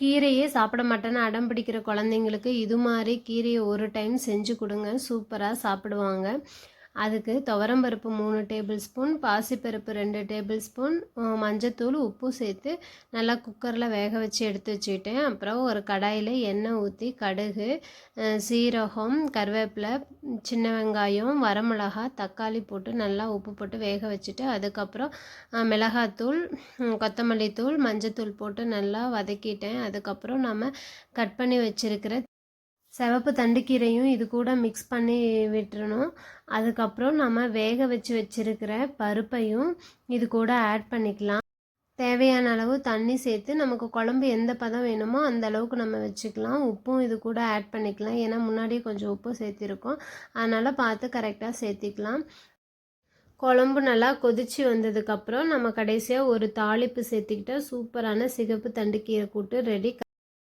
கீரையே சாப்பிட மாட்டேன்னு அடம் பிடிக்கிற குழந்தைங்களுக்கு இது மாதிரி கீரையை ஒரு டைம் செஞ்சு கொடுங்க. சூப்பராக சாப்பிடுவாங்க. அதுக்கு துவரம்பருப்பு மூணு டேபிள் ஸ்பூன் பாசிப்பருப்பு ரெண்டு டேபிள் ஸ்பூன் மஞ்சத்தூள் உப்பு சேர்த்து நல்லா குக்கரில் வேக வச்சு எடுத்து வச்சுக்கிட்டேன். அப்புறம் ஒரு கடாயில் எண்ணெய் ஊற்றி கடுகு சீரகம் கருவேப்பிலை சின்ன வெங்காயம் வரமிளகா தக்காளி போட்டு நல்லா உப்பு போட்டு வேக வச்சுட்டு அதுக்கப்புறம் மிளகாத்தூள் கொத்தமல்லி தூள் மஞ்சத்தூள் போட்டு நல்லா வதக்கிட்டேன். அதுக்கப்புறம் நம்ம கட் பண்ணி வச்சுருக்கிற சிவப்பு தண்டுக்கீரையும் இது கூட மிக்ஸ் பண்ணி விட்டுறணும். அதுக்கப்புறம் நம்ம வேக வச்சு வச்சுருக்கிற பருப்பையும் இது கூட ஆட் பண்ணிக்கலாம். தேவையான அளவு தண்ணி சேர்த்து நமக்கு குழம்பு எந்த பதம் வேணுமோ அந்த அளவுக்கு நம்ம வச்சுக்கலாம். உப்பும் இது கூட ஆட் பண்ணிக்கலாம். ஏன்னா முன்னாடியே கொஞ்சம் உப்பு சேர்த்திருக்கோம். அதனால் பார்த்து கரெக்டாக சேர்த்திக்கலாம். குழம்பு நல்லா கொதிச்சு வந்ததுக்கப்புறம் நம்ம கடைசியாக ஒரு தாளிப்பு சேர்த்துக்கிட்டா சூப்பரான சிகப்பு தண்டுக்கீரை கூட்டு ரெடி